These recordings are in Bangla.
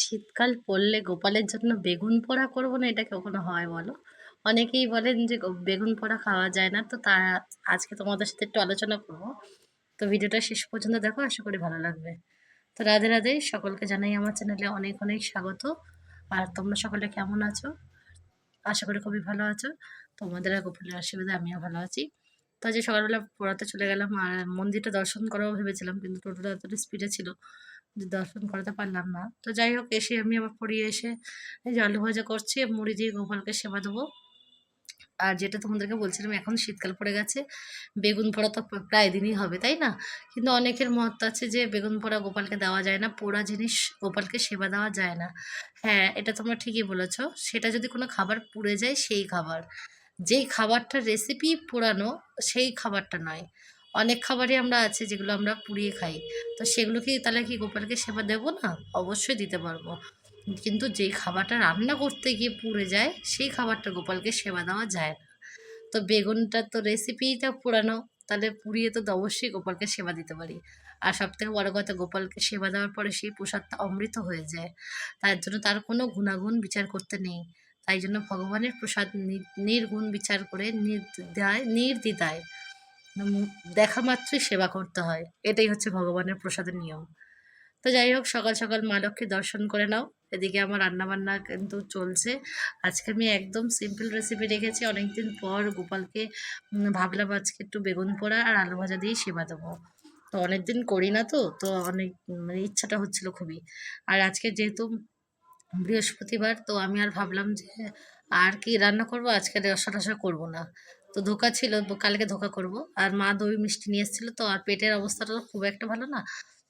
শীতকাল পড়লে গোপালের জন্য বেগুন পোড়া করব না? এটা কখনো হয় বলো? অনেকেই বলেন যে বেগুন পোড়া খাওয়া যায় না। তো তা, আজকে তোমাদের সাথে একটু আলোচনা করব। তো ভিডিওটা শেষ পর্যন্ত দেখো, আশা করি ভালো লাগবে। তো রাধে রাধে, সকলকে জানাই আমার চ্যানেলে অনেক অনেক স্বাগত। আর তোমরা সকলে কেমন আছো? আশা করি খুবই ভালো আছো। তোমাদের আর গোপালের আশীর্বাদে আমিও ভালো আছি। তো আজকে সকালবেলা পড়াতে চলে গেলাম, আর মন্দিরটা দর্শন করাও ভেবেছিলাম, কিন্তু টোটোটা এতটা স্পিডে ছিল। দর্শন করাতে পারলাম না। তো যাই হোক, এসে আমি আবার পড়িয়ে এসে এই আলু ভাজা করছি মুড়ি দিয়ে গোপালকে সেবা দেবো। আর যেটা তোমাদেরকে বলছিলাম, এখন শীতকাল পড়ে গেছে, বেগুন পোড়া তো প্রায় দিনই হবে, তাই না? কিন্তু অনেকের মত আছে যে বেগুন পোড়া গোপালকে দেওয়া যায় না, পোড়া জিনিস গোপালকে সেবা দেওয়া যায় না। হ্যাঁ এটা তোমরা ঠিকই বলেছ। সেটা যদি কোনো খাবার পুড়ে যায়, সেই খাবার। যেই খাবারটার রেসিপি পোড়ানো, সেই খাবারটা নয়। অনেক খাবারই আমরা আছে যেগুলো আমরা পুড়িয়ে খাই। তো সেগুলো কি তাহলে কি গোপালকে সেবা দেবো না? অবশ্যই দিতে পারব। কিন্তু যেই খাবারটা রান্না করতে গিয়ে পুড়ে যায় সেই খাবারটা গোপালকে সেবা দেওয়া যায় না। তো বেগুনটা তো রেসিপিটা পুরানো তাহলে পুড়িয়ে তো অবশ্যই গোপালকে সেবা দিতে পারি। আর সব থেকে বড় কথা গোপালকে সেবা দেওয়ার পরে সেই প্রসাদটা অমৃত হয়ে যায়। তার জন্য তার কোনো গুণাগুণ বিচার করতে নেই। তাই জন্য ভগবানের প্রসাদ নির্গুণ বিচার করে নির্দায় নির্দ্বিধায়। উম, দেখা মাত্রই সেবা করতে হয়। এটাই হচ্ছে ভগবানের প্রসাদের নিয়ম। তো যাই হোক, সকাল সকাল মা লক্ষ্মী দর্শন করে নাও। এদিকে আমার রান্নাবান্না কিন্তু চলছে। আজকে আমি একদম সিম্পল রেসিপি রেখেছি। অনেকদিন পর গোপালকে ভাবলাম আজকে একটু বেগুন পোড়া আর আলু ভাজা দিয়ে সেবা দেবো। তো অনেকদিন করি না তো তো অনেক মানে ইচ্ছাটা হচ্ছিল খুবই। আর আজকে যেহেতু বৃহস্পতিবার, তো আমি আর ভাবলাম যে আর কি রান্না করব? আজকে রসা টসা করব না। তো ধোকা ছিল কালকে ধোকা করব। আর মা দই মিষ্টি নিয়ে এসেছিল, তো আর পেটের অবস্থাটা খুব একটা ভালো না।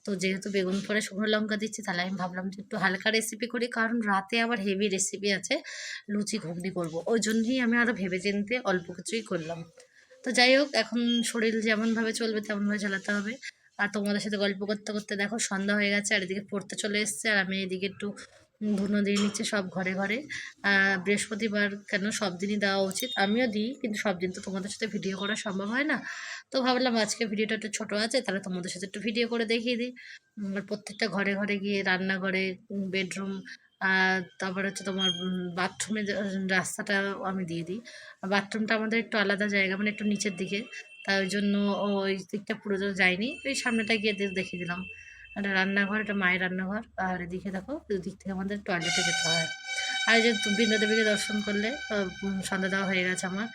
তো যেহেতু বেগুন পরে শুকনো লঙ্কা দিচ্ছি, তাহলে আমি ভাবলাম যে একটু হালকা রেসিপি করি, কারণ রাতে আবার হেভি রেসিপি আছে, লুচি ঘুগনি করব। ওই জন্যই আমি আরও ভেবে চিনতে অল্প কিছুই করলাম। তো যাই হোক, এখন শরীর যেমনভাবে চলবে তেমনভাবে চালাতে হবে। আর তোমাদের সাথে গল্প করতে করতে দেখো সন্ধ্যা হয়ে গেছে, আর এদিকে পড়তে চলে এসছে, আর আমি এদিকে একটু ধুনো দিয়ে নিচ্ছে সব ঘরে ঘরে। বৃহস্পতিবার কেন সব দিনই দেওয়া উচিত? আমিও দিই, কিন্তু সব দিন তো তোমাদের সাথে ভিডিও করা সম্ভব হয় না। তো ভাবলাম আজকে ভিডিওটা একটু ছোটো আছে, তাহলে তোমাদের সাথে একটু ভিডিও করে দেখিয়ে দিই। প্রত্যেকটা ঘরে ঘরে গিয়ে রান্নাঘরে বেডরুম তারপর হচ্ছে তোমার বাথরুমের রাস্তাটা আমি দিয়ে দিই। বাথরুমটা আমাদের একটু আলাদা জায়গা মানে একটু নিচের দিকে। তাই জন্য ওই দিকটা পুরো যায়নি, ওই সামনেটা গিয়ে দেখিয়ে দিলাম। একটা রান্নাঘর এটা মায়ের রান্নাঘর। আর এদিকে দেখো, দুদিক থেকে আমাদের টয়লেটে যেতে হয়। আর এই যে বৃন্দাদেবীকে বৃন্দা দেবীকে দর্শন করলে সন্ধ্যা দেওয়া হয়ে গেছে আমার।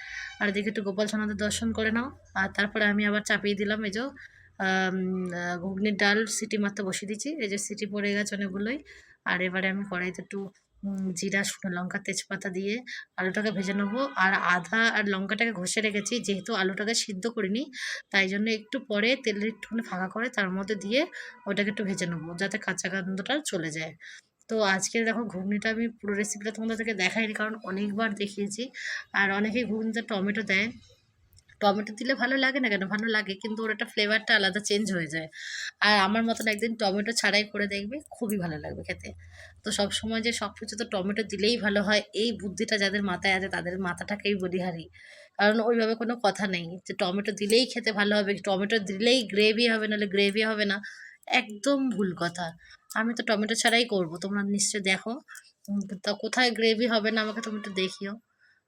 আর এদিকে একটু গোপাল সোনাদের দর্শন করে নাও। আর তারপরে আমি আবার চাপিয়ে দিলাম এই যে ঘুগনির ডাল, সিটি মারতে বসিয়ে দিচ্ছি এই যে সিটি পড়ে গেছে অনেকগুলোই। আর এবারে আমি কড়াইতে একটু জিরা, শুকনো লঙ্কা, তেজপাতা দিয়ে আলুটাকে ভেজে নেব। আর আদা আর লঙ্কাটাকে ঘষে রেখেছি, যেহেতু আলুটাকে সিদ্ধ করিনি, তাই জন্য একটু পরে তেলের একটুখানি ফাঁকা করে তার মধ্যে দিয়ে ওটাকে একটু ভেজে নেব, যাতে কাঁচা গন্ধটা চলে যায়। তো আজকে দেখো ঘুগনিটা আমি পুরো রেসিপিটা তোমাদেরকে দেখাইনি, কারণ অনেকবার দেখিয়েছি। আর অনেকেই ঘুগনিতে টমেটো দেয় টমেটো দিলে ভালো লাগে না কেন? ভালো লাগে, কিন্তু ওর একটা ফ্লেভারটা আলাদা চেঞ্জ হয়ে যায়। আর আমার মতন একদিন টমেটো ছাড়াই করে দেখবে, খুবই ভালো লাগবে খেতে। তো সব সময় যে সব কিছু তো টমেটো দিলেই ভালো হয়, এই বুদ্ধিটা যাদের মাথায় আছে তাদের মাথাটাকেই বলি হারি। কারণ ওইভাবে কোনো কথা নেই যে টমেটো দিলেই খেতে ভালো হবে, টমেটো দিলেই গ্রেভি হবে, নাহলে গ্রেভি হবে না। একদম ভুল কথা। আমি তো টমেটো ছাড়াই করব, তোমরা নিশ্চয়ই দেখো। তা কোথায় গ্রেভি হবে না আমাকে তুমি একটু দেখিও।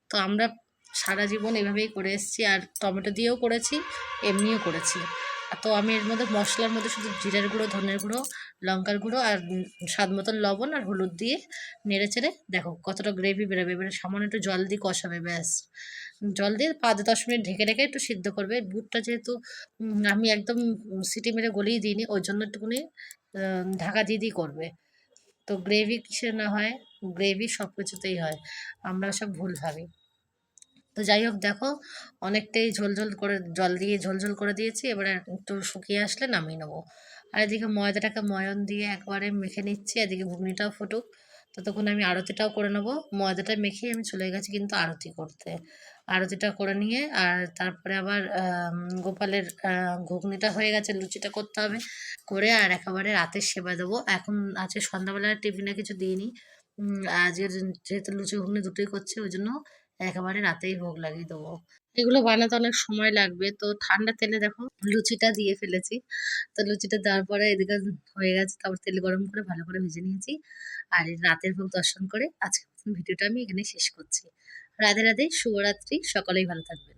তো আমরা সারা জীবন এভাবেই করে এসেছি আর টমেটো দিয়েও করেছি এমনিও করেছি। তো আমি এর মধ্যে মশলার মধ্যে শুধু জিরের গুঁড়ো ধনের গুঁড়ো লঙ্কার গুঁড়ো আর স্বাদ মতন লবণ আর হলুদ দিয়ে নেড়ে চেড়ে দেখো কতটা গ্রেভি বেরোবে। এবারে সামান্য একটু জল দিয়ে কষাবে ব্যাস। জল দিয়ে পাঁচ দশ মিনিট ঢেকে রেখে একটু সিদ্ধ করবে। বুটটা যেহেতু আমি একদম সিটি মেরে গলিয়ে দিইনি ওই জন্য একটুখানি আহ, ঢাকা দিয়ে দিয়ে করবে। তো গ্রেভি কিসে না হয় গ্রেভি সব কিছুতেই হয়। আমরা সব ভুল ভাবি। তো যাই হোক দেখো, অনেকটাই ঝোল ঝোল করে, জল দিয়ে ঝোল ঝোল করে দিয়েছি, এবারে একটু শুকিয়ে আসলে নামিয়ে নেব। আর এদিকে ময়দাটাকে ময়ন দিয়ে একবারে মেখে নিচ্ছি, এদিকে ঘুগনিটাও ফুটুক। ততক্ষণ আমি আরতিটাও করে নেব। ময়দাটা মেখে আমি চলে গেছি কিন্তু আরতি করতে। আরতিটা করে নিয়ে আর তারপরে আবার গোপালের ঘুগনিটা হয়ে গেছে, লুচিটা করতে হবে করে আর একেবারে রাতের সেবা দেবো। এখন আজকে সন্ধ্যাবেলায় টিফিনে কিছু দিইনি। আজকের যেহেতু লুচি ঘুগনি দুটোই করছে, ওই জন্য একেবারে রাতেই ভোগ লাগিয়ে দেবো। এগুলো বানাতে অনেক সময় লাগবে। তো ঠান্ডা তেলে দেখো লুচিটা দিয়ে ফেলেছি। তো লুচিটা দেওয়ার পরে এদিকে হয়ে গেছে, তারপর তেল গরম করে ভালো করে ভেজে নিয়েছি। আর রাতের ভোগ দর্শন করে আজকে ভিডিওটা আমি এখানে শেষ করছি। রাধে রাধে, শুভরাত্রি, সকলেই ভালো থাকবে